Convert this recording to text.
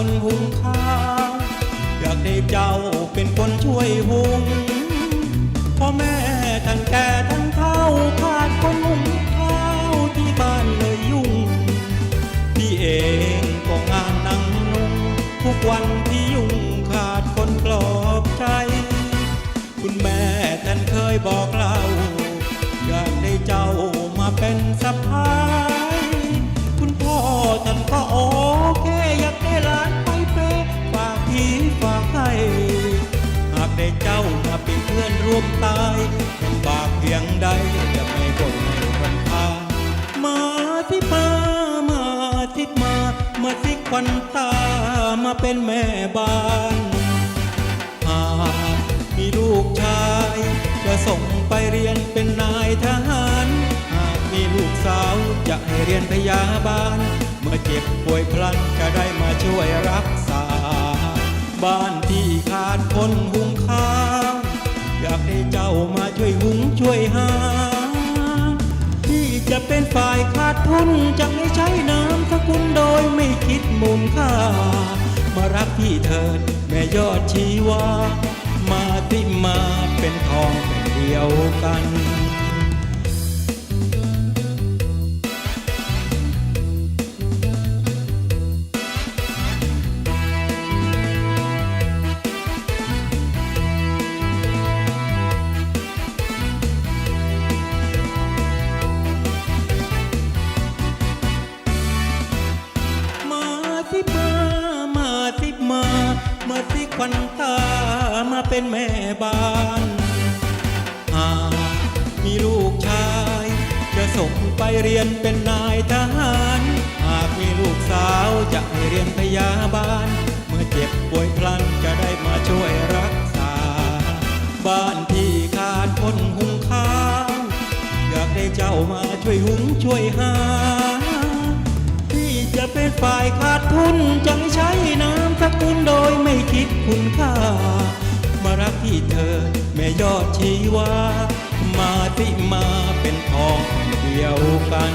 คนหุงข้าวอยากได้เจ้าเป็นคนช่วยหุงพ่อแม่ท่านแก่ท่านเฒ่าขาดคนหุงข้าวที่บ้านเลยยุ่งพี่เองก็งานนั่งนุ่งทุกวันที่ยุ่งขาดคนปลอบใจ คุณแม่ท่านเคยบอกเราอยากได้เจ้ามาเป็นสะพ้าย คุณพ่อท่านก็โอเคอ พื่อนร่วมตายบากเพียงใดจะไม่บ่นไม่รำคามาที่มามาที่มามาที่ควันตามาเป็นแม่บ้านหากมีลูกชาย จะส่งไปเรียนเป็นนายทหารหากมีลูกสาวจะให้เรียนพยาบาล เมื่อเจ็บป่วยพลันจะได้มาช่วยรักษา บ้านที่ขาดคนหุงข้าวามาช่วยหุงช่วยหา ที่จะเป็นฝ่ายขาดทุนจะไม่ใช้น้ำสกุลโดยไม่คิดมูลค่า มารักพี่เถิดแม่ยอดชีวา มาที่มาเป็นทองเป็นเดียวกัน มาสิควันตามาเป็นแม่บ้านหากมีลูกชาย จะส่งไปเรียนเป็นนายทหาร หากมีลูกสาวจะให้เรียนพยาบาล เมื่อเจ็บป่วยพลันจะได้มาช่วยรักษา บ้านที่ขาดคนหุงข้าว อยากได้เจ้ามาช่วยหุงช่วยหาที่จะเป็นฝ่ายขาดทุนจะใช้น้ำสกุลโดย คิดคุณค่า มารักที่เธอแม่ยอดชีวา มาที่มาเป็นทองเดียวกัน